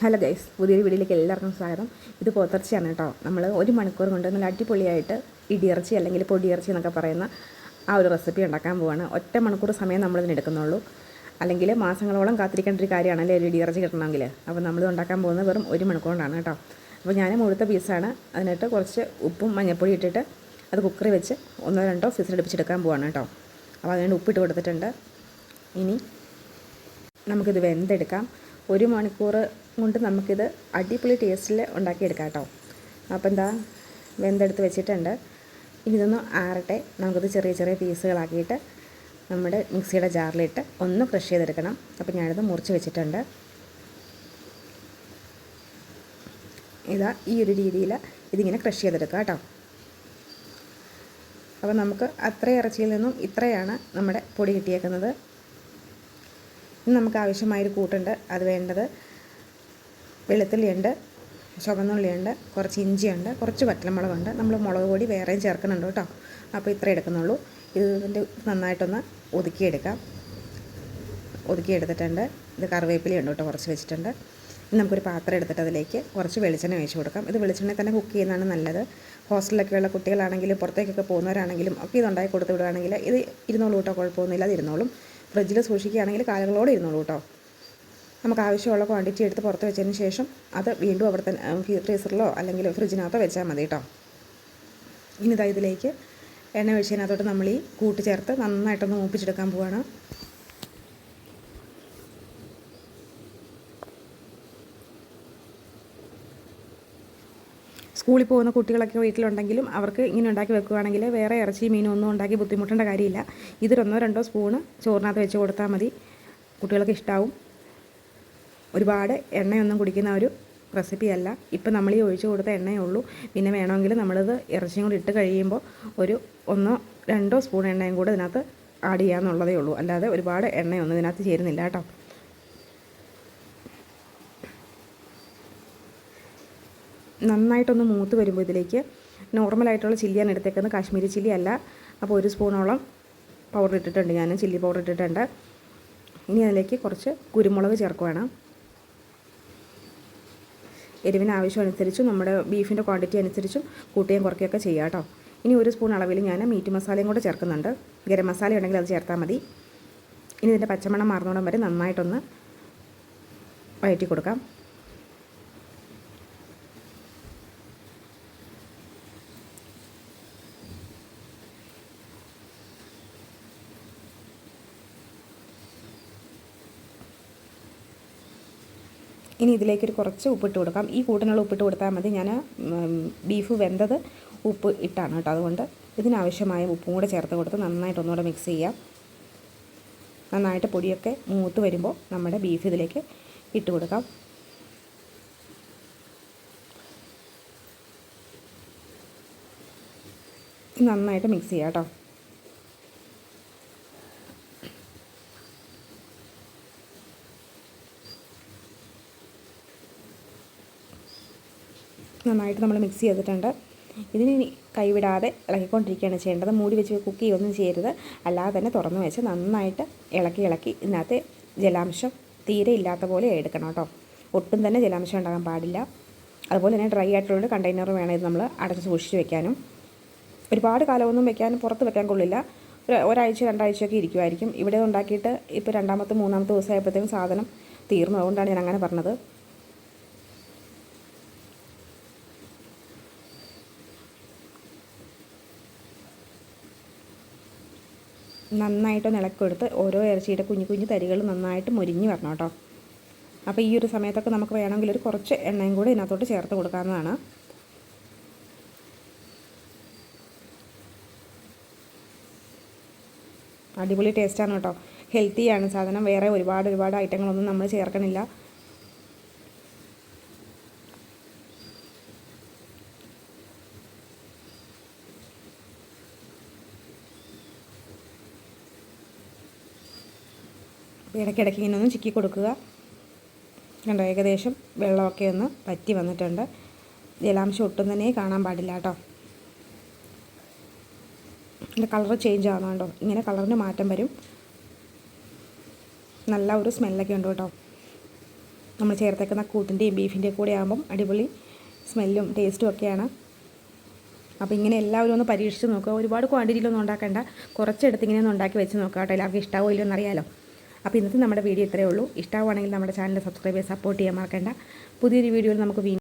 Hello guys പുതിയൊരു വീഡിയോയിലേക്ക് എല്ലാവർക്കും സ്വാഗതം. ഇത് പോത്തിറച്ചിയാണ് കേട്ടോ. നമ്മൾ ഒരു മണിക്കൂർ കൊണ്ട് നല്ല അടിപൊളിയായിട്ട് ഇടിയിറച്ചി അല്ലെങ്കിൽ പൊടിയിറച്ചി എന്നൊക്കെ പറയുന്ന ആ ഒരു റെസിപ്പി ഉണ്ടാക്കാൻ പോവാണ്. ഒറ്റ മണിക്കൂർ സമയം നമ്മളിതിന് എടുക്കുന്നുള്ളൂ. അല്ലെങ്കിൽ മാസങ്ങളോളം കാത്തിരിക്കേണ്ട ഒരു കാര്യമാണല്ലേ ഒരു ഇടിയിറച്ചി കിട്ടണമെങ്കിൽ. അപ്പോൾ നമ്മൾ ഉണ്ടാക്കാൻ പോകുന്നത് വെറും ഒരു മണിക്കൂർ കൊണ്ടാണ് കേട്ടോ. അപ്പോൾ ഞാൻ മുഴുത്ത പീസാണ് അതിനായിട്ട് കുറച്ച് ഉപ്പും മഞ്ഞൾപ്പൊടി ഇട്ടിട്ട് അത് കുക്കറി വെച്ച് ഒന്നോ രണ്ടോ ഫിസിലടുപ്പിച്ചെടുക്കാൻ പോവാണ് കേട്ടോ. അപ്പോൾ അതിനുവേണ്ടി ഉപ്പിട്ട് കൊടുത്തിട്ടുണ്ട്. ഇനി നമുക്കിത് വെന്തെടുക്കാം. ഒരു മണിക്കൂർ കൊണ്ട് നമുക്കിത് അടിപൊളി ടേസ്റ്റിൽ ഉണ്ടാക്കിയെടുക്കാം കേട്ടോ അപ്പോൾ എന്താ വെന്തെടുത്ത് വെച്ചിട്ടുണ്ട്. ഇനി ഇതൊന്ന് ആറട്ടെ. നമുക്കിത് ചെറിയ ചെറിയ പീസുകളാക്കിയിട്ട് നമ്മുടെ മിക്സിയുടെ ജാറിലിട്ട് ഒന്ന് ക്രഷ് ചെയ്തെടുക്കണം. അപ്പോൾ ഞാനിത് മുറിച്ച് വെച്ചിട്ടുണ്ട്. ഇതാ ഈ ഒരു രീതിയിൽ ഇതിങ്ങനെ ക്രഷ് ചെയ്തെടുക്കുക കേട്ടോ. അപ്പോൾ നമുക്ക് അത്ര ഇറച്ചിയിൽ നിന്നും ഇത്രയാണ് നമ്മുടെ പൊടി കിട്ടിയേക്കുന്നത്. നമുക്ക് ആവശ്യമായൊരു കൂട്ടുണ്ട്. അത് വേണ്ടത് വെളുത്തുള്ളിയുണ്ട് ചുവന്നുള്ളിയുണ്ട് കുറച്ച് ഇഞ്ചിയുണ്ട് കുറച്ച് വറ്റൽമുളകുണ്ട്. നമ്മൾ മുളക് പൊടി വേറെയും ചേർക്കുന്നുണ്ട് കേട്ടോ. അപ്പോൾ ഇത്ര എടുക്കുന്നുള്ളൂ. ഇതിന്റെ നന്നായിട്ടൊന്ന് ഒതുക്കിയെടുക്കാം. ഒതുക്കിയെടുത്തിട്ടുണ്ട്. ഇത് കറിവേപ്പിലയുണ്ട് കേട്ടോ കുറച്ച് വെച്ചിട്ടുണ്ട്. ഇനി നമുക്കൊരു പാത്രം എടുത്തിട്ട് അതിലേക്ക് കുറച്ച് വെളിച്ചെണ്ണ ഒഴിച്ച് കൊടുക്കാം. ഇത് വെളിച്ചെണ്ണയിൽ തന്നെ കുക്ക് ചെയ്യുന്നതാണ് നല്ലത്. ഹോസ്റ്റലിലൊക്കെയുള്ള കുട്ടികളാണെങ്കിലും പുറത്തേക്കൊക്കെ പോകുന്നവരാണെങ്കിലും ഒക്കെ ഇതുണ്ടാക്കി കൊടുത്ത് വിടുകയാണെങ്കിൽ ഇത് ഇരുന്നോളൂ കേട്ടോ കുഴപ്പമൊന്നുമില്ല അത് ഇരുന്നോളും. ഫ്രിഡ്ജിൽ സൂക്ഷിക്കുകയാണെങ്കിൽ കാലങ്ങളോടെ ഇരുന്നോളൂ കേട്ടോ. നമുക്ക് ആവശ്യമുള്ള ക്വാണ്ടിറ്റി എടുത്ത് പുറത്ത് വെച്ചതിന് ശേഷം അത് വീണ്ടും അവിടെ തന്നെ ഫ്രീസറിലോ അല്ലെങ്കിൽ ഫ്രിഡ്ജിനകത്തോ വെച്ചാൽ മതി കേട്ടോ ഇനി ഇതാ ഇതിലേക്ക് എണ്ണ ഒഴിച്ചതിനകത്തോട്ട് നമ്മൾ ഈ കൂട്ട് ചേർത്ത് നന്നായിട്ടൊന്ന് മൂപ്പിച്ചെടുക്കാൻ പോവാണ്. സ്കൂളിൽ പോകുന്ന കുട്ടികളൊക്കെ വീട്ടിലുണ്ടെങ്കിലും അവർക്ക് ഇങ്ങനെ ഉണ്ടാക്കി വെക്കുകയാണെങ്കിൽ വേറെ ഇറച്ചി മീനും ഒന്നും ഉണ്ടാക്കി ബുദ്ധിമുട്ടേണ്ട കാര്യമില്ല. ഇതിലൊന്നോ രണ്ടോ സ്പൂണ് ചോറിനകത്ത് വെച്ച് കൊടുത്താൽ മതി. കുട്ടികൾക്ക് ഇഷ്ടാവും. ഒരുപാട് എണ്ണയൊന്നും കുടിക്കുന്ന ഒരു റെസിപ്പിയല്ല. ഇപ്പം നമ്മൾ ഈ ഒഴിച്ചു കൊടുത്ത എണ്ണയേ ഉള്ളൂ പിന്നെ വേണമെങ്കിൽ നമ്മളിത് ഇറച്ചിയും കൂടി ഇട്ട് കഴിയുമ്പോൾ ഒരു ഒന്നോ രണ്ടോ സ്പൂൺ എണ്ണയും കൂടെ ഇതിനകത്ത് ആഡ് ചെയ്യാമെന്നുള്ളതേ ഉള്ളൂ. അല്ലാതെ ഒരുപാട് എണ്ണയൊന്നും ഇതിനകത്ത് ചേരുന്നില്ല കേട്ടോ. നന്നായിട്ടൊന്ന് മൂത്ത് വരുമ്പോൾ ഇതിലേക്ക് നോർമലായിട്ടുള്ള ചില്ലിയാണ് എടുത്തേക്കുന്നത്. കാശ്മീരി ചില്ലി അല്ല. അപ്പോൾ ഒരു സ്പൂണോളം പൗഡർ ഇട്ടിട്ടുണ്ട്. ഞാൻ ചില്ലി പൗഡർ ഇട്ടിട്ടുണ്ട്. ഇനി അതിലേക്ക് കുറച്ച് കുരുമുളക് ചേർക്കുവാണ് എരിവിന് ആവശ്യമനുസരിച്ചും നമ്മുടെ ബീഫിന്റെ ക്വാണ്ടിറ്റി അനുസരിച്ചും കൂട്ടുകയും കുറയ്ക്കുകയൊക്കെ ചെയ്യാം കേട്ടോ. ഇനി ഒരു സ്പൂൺ അളവിൽ ഞാൻ മീറ്റ് മസാലയും കൂടെ ചേർക്കുന്നുണ്ട്. ഗരം മസാല ഉണ്ടെങ്കിൽ അത് ചേർത്താൽ മതി. ഇനി ഇതിന്റെ പച്ചമണം മാറുന്നോടം വരെ നന്നായിട്ടൊന്ന് വഴറ്റി കൊടുക്കാം. ഇനി ഇതിലേക്കൊരു കുറച്ച് ഉപ്പിട്ട് കൊടുക്കാം. ഈ കൂട്ടിനുള്ള ഉപ്പിട്ട് കൊടുത്താൽ മതി. ഞാൻ ബീഫ് വെന്തത് ഉപ്പ് ഇട്ടാണ് കേട്ടോ. അതുകൊണ്ട് ഇതിനാവശ്യമായ ഉപ്പും കൂടെ ചേർത്ത് കൊടുത്ത് നന്നായിട്ട് ഒന്നുകൂടെ മിക്സ് ചെയ്യാം. നന്നായിട്ട് പൊടിയൊക്കെ മൂത്ത് വരുമ്പോൾ നമ്മുടെ ബീഫ് ഇതിലേക്ക് ഇട്ട് കൊടുക്കാം. നന്നായിട്ട് മിക്സ് ചെയ്യാം കേട്ടോ. നന്നായിട്ട് നമ്മൾ മിക്സ് ചെയ്തിട്ടുണ്ട്. ഇതിന് കൈവിടാതെ ഇളക്കിക്കൊണ്ടിരിക്കുകയാണ് ചെയ്യേണ്ടത്. മൂടി വെച്ച് കുക്ക് ചെയ്യൊന്നും ചെയ്യരുത്. അല്ലാതെ തന്നെ തുറന്നു വെച്ച് നന്നായിട്ട് ഇളക്കി ഇളക്കി ഇതിനകത്ത് ജലാംശം തീരെ ഇല്ലാത്ത പോലെ എടുക്കണം കേട്ടോ. ഒട്ടും തന്നെ ജലാംശം ഉണ്ടാകാൻ പാടില്ല. അതുപോലെ തന്നെ ഡ്രൈ ആയിട്ടുള്ള കണ്ടെയ്നർ വേണം ഇത് നമ്മൾ അടച്ച് സൂക്ഷിച്ച് വെക്കാനും. ഒരുപാട് കാലമൊന്നും വെക്കാനും പുറത്ത് വെക്കാൻ കൊള്ളില്ല. ഒരു ഒരാഴ്ച രണ്ടാഴ്ചയൊക്കെ ഇരിക്കുമായിരിക്കും. ഇവിടെ ഉണ്ടാക്കിയിട്ട് ഇപ്പോൾ രണ്ടാമത്തെ മൂന്നാമത്തെ ദിവസമായപ്പോഴത്തേക്കും സാധനം തീർന്നു. അതുകൊണ്ടാണ് ഞാൻ അങ്ങനെ പറഞ്ഞത്. നന്നായിട്ട് ഇളക്കിയെടുത്ത് ഓരോ ഇറച്ചിയുടെ കുഞ്ഞു കുഞ്ഞു തരികൾ നന്നായിട്ട് മുരിഞ്ഞ് വരണം കേട്ടോ. അപ്പോൾ ഈ ഒരു സമയത്തൊക്കെ നമുക്ക് വേണമെങ്കിൽ ഒരു കുറച്ച് എണ്ണയും കൂടി ഇതിനകത്തോട്ട് ചേർത്ത് കൊടുക്കാവുന്നതാണ്. അടിപൊളി ടേസ്റ്റാണ് കേട്ടോ. ഹെൽത്തിയാണ് സാധനം. വേറെ ഒരുപാട് ഒരുപാട് ഐറ്റങ്ങളൊന്നും നമ്മൾ ചേർക്കണില്ല. ഇടയ്ക്കിടയ്ക്ക് ഇങ്ങനെ ഒന്ന് ചിക്കി കൊടുക്കുക. കണ്ടോ ഏകദേശം വെള്ളമൊക്കെ ഒന്ന് പറ്റി വന്നിട്ടുണ്ട്. ജലാംശം ഒട്ടും തന്നെ കാണാൻ പാടില്ല കേട്ടോ. ഇതിന്റെ കളർ ചേഞ്ച് ആവുന്നുണ്ടോ ഇങ്ങനെ കളറിന് മാറ്റം വരും. നല്ല ഒരു സ്മെല്ലൊക്കെ ഉണ്ട് കേട്ടോ. നമ്മൾ ചേർത്തേക്കുന്ന കൂട്ടിന്റെയും ബീഫിന്റെയും കൂടെ ആകുമ്പം അടിപൊളി സ്മെല്ലും ടേസ്റ്റും ഒക്കെയാണ്. അപ്പോൾ ഇങ്ങനെ എല്ലാവരും ഒന്ന് പരീക്ഷിച്ച് നോക്കുക. ഒരുപാട് ക്വാണ്ടിറ്റിയിലൊന്നും ഉണ്ടാക്കേണ്ട. കുറച്ചെടുത്ത് ഇങ്ങനെ ഒന്ന് ഉണ്ടാക്കി വെച്ച് നോക്കുക കേട്ടോ. എല്ലാവർക്കും ഇഷ്ടമാവില്ലെന്നറിയാലോ അപ്പോൾ ഇന്നത്തെ നമ്മുടെ വീഡിയോ ഇത്രയേ ഉള്ളൂ. ഇഷ്ടമാവുകയാണെങ്കിൽ നമ്മുടെ ചാനൽ സബ്സ്ക്രൈബ് ചെയ്ത് സപ്പോർട്ട് ചെയ്യാൻ മറക്കണ്ട. പുതിയൊരു വീഡിയോയിൽ നമുക്ക് വീണ്ടും